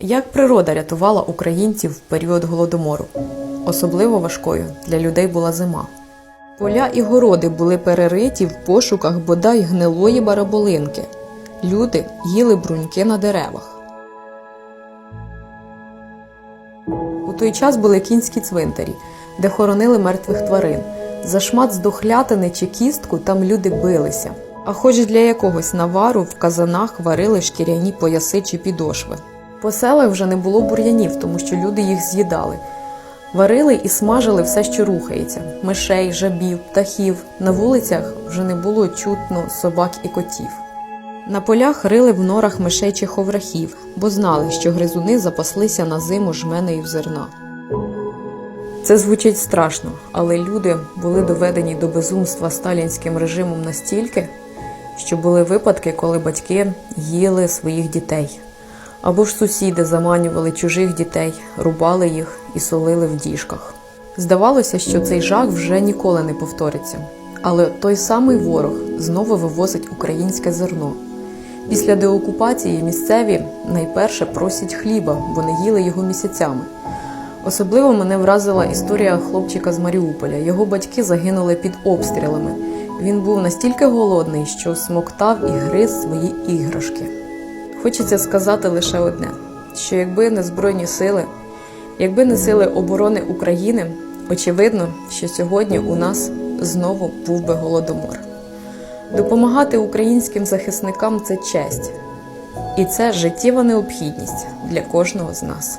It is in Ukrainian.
Як природа рятувала українців в період голодомору? Особливо важкою для людей була зима. Поля і городи були перериті в пошуках бодай гнилої бараболинки. Люди їли бруньки на деревах. У той час були кінські цвинтарі, де хоронили мертвих тварин. За шмат здохлятини чи кістку там люди билися. А хоч для якогось навару в казанах варили шкіряні пояси чи підошви. По селах вже не було бур'янів, тому що люди їх з'їдали. Варили і смажили все, що рухається: мишей, жабів, птахів. На вулицях вже не було чутно собак і котів. На полях рили в норах мишей чи ховрахів, бо знали, що гризуни запаслися на зиму жменею зерна. Це звучить страшно, але люди були доведені до безумства сталінським режимом настільки, що були випадки, коли батьки їли своїх дітей. Або ж сусіди заманювали чужих дітей, рубали їх і солили в діжках. Здавалося, що цей жах вже ніколи не повториться. Але той самий ворог знову вивозить українське зерно. Після деокупації місцеві найперше просять хліба, бо не їли його місяцями. Особливо мене вразила історія хлопчика з Маріуполя. Його батьки загинули під обстрілами. Він був настільки голодний, що смоктав і гриз свої іграшки. Хочеться сказати лише одне: що якби не Збройні сили, якби не сили оборони України, очевидно, що сьогодні у нас знову був би голодомор. Допомагати українським захисникам це честь, і це життєва необхідність для кожного з нас.